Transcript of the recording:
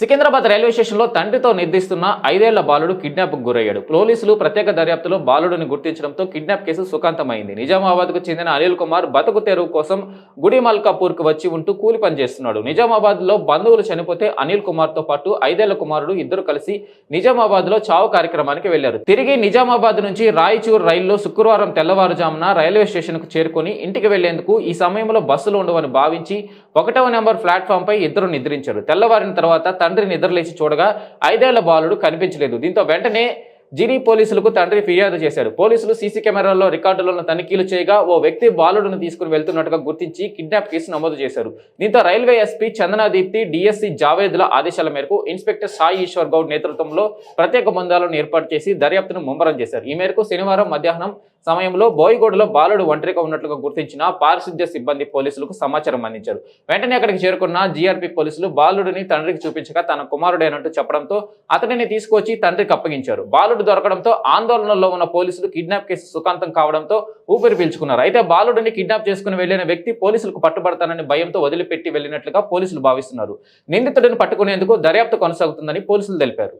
Secunderabad railway స్టేషన్లో తండ్రితో నిర్దిస్తున్న ఐదేళ్ళ బాలుడు కిడ్నాప్కు గురయ్యాడు. పోలీసులు ప్రత్యేక దర్యాప్తులో బాలుడిని గుర్తించడంతో కిడ్నాప్ కేసు సుఖాంతమైంది. నిజామాబాద్కు చెందిన అనిల్ కుమార్ బతుకు తెరువు కోసం గుడి మల్కాపూర్కు వచ్చి ఉంటూ కూలి పని చేస్తున్నాడు. నిజామాబాద్లో బంధువులు చనిపోతే అనిల్ కుమార్తో పాటు ఐదేళ్ళ కుమారుడు ఇద్దరు కలిసి నిజామాబాద్లో చావు కార్యక్రమానికి వెళ్ళారు తిరిగి నిజామాబాద్ నుంచి రాయచూర్ రైల్లో శుక్రవారం తెల్లవారుజామున రైల్వే స్టేషన్కు చేరుకొని ఇంటికి వెళ్ళేందుకు ఈ సమయంలో బస్సులు ఉండవని భావించి ఒకటవ నెంబర్ ప్లాట్ఫామ్ పై ఇద్దరు నిద్రించారు. తెల్లవారిన తర్వాత తండ్రి నిద్రలేచి చూడగా ఐదేళ్ళ బాలుడు కనిపించలేదు. దీంతో వెంటనే జిరి పోలీసులకు తండ్రి ఫిర్యాదు చేశాడు. పోలీసులు సీసీ కెమెరాల్లో రికార్డులను తనిఖీలు చేయగా ఓ వ్యక్తి బాలుడిని తీసుకుని వెళ్తున్నట్టుగా గుర్తించి కిడ్నాప్ కేసు నమోదు చేశారు. దీంతో రైల్వే ఎస్పీ చందనాదీప్తి డిఎస్సీ జావేద్ల ఆదేశాల మేరకు ఇన్స్పెక్టర్ సాయి ఈశ్వర్ గౌడ్ నేతృత్వంలో ప్రత్యేక బృందాలను ఏర్పాటు చేసి దర్యాప్తును ముమ్మరం చేశారు. ఈ మేరకు శనివారం మధ్యాహ్నం సమయంలో బోయిగూడలో బాలుడు ఒంటరిగా ఉన్నట్లుగా గుర్తించిన పారిశుద్ధ్య సిబ్బంది పోలీసులకు సమాచారం అందించారు. వెంటనే అక్కడికి చేరుకున్న జీఆర్పీ పోలీసులు బాలుడిని తండ్రికి చూపించగా తన కుమారుడైనట్టు చెప్పడంతో అతడిని తీసుకొచ్చి తండ్రికి అప్పగించారు. బాలుడు దొరకడంతో ఆందోళనలో ఉన్న పోలీసులు కిడ్నాప్ కేసు సుఖాంతం కావడంతో ఊపిరి పీల్చుకున్నారు. అయితే బాలుడిని కిడ్నాప్ చేసుకుని వెళ్ళిన వ్యక్తి పోలీసులకు పట్టుబడతానని భయంతో వదిలిపెట్టి వెళ్ళినట్లుగా పోలీసులు భావిస్తున్నారు. నిందితుడిని పట్టుకునేందుకు దర్యాప్తు కొనసాగుతుందని పోలీసులు తెలిపారు.